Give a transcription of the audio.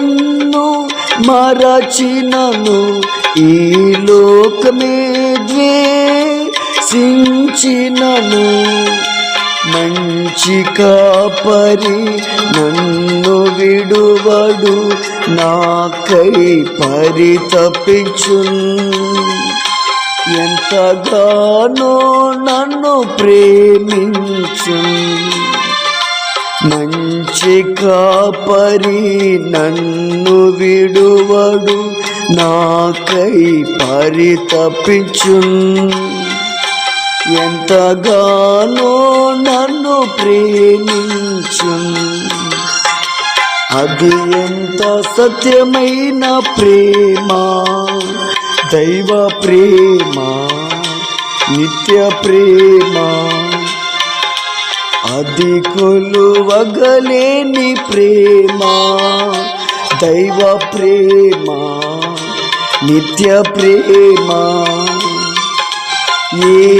నన్ను మరచినను ఈ లోకమే ద్వేషించినను మంచి కాపరి నన్ను విడువడు నాకై పరితపించున్. ఎంతగానో నన్ను ప్రేమించు మంచి కాపరి నన్ను విడువడు నాకై పరితపించు ఎంతగానో నన్ను ప్రేమించు అది ఎంత సత్యమైన ప్రేమ దైవ ప్రేమ నిత్య ప్రేమ. అది కొలువగలేని ప్రేమ దైవ ప్రేమ నిత్య ప్రేమ. ఏ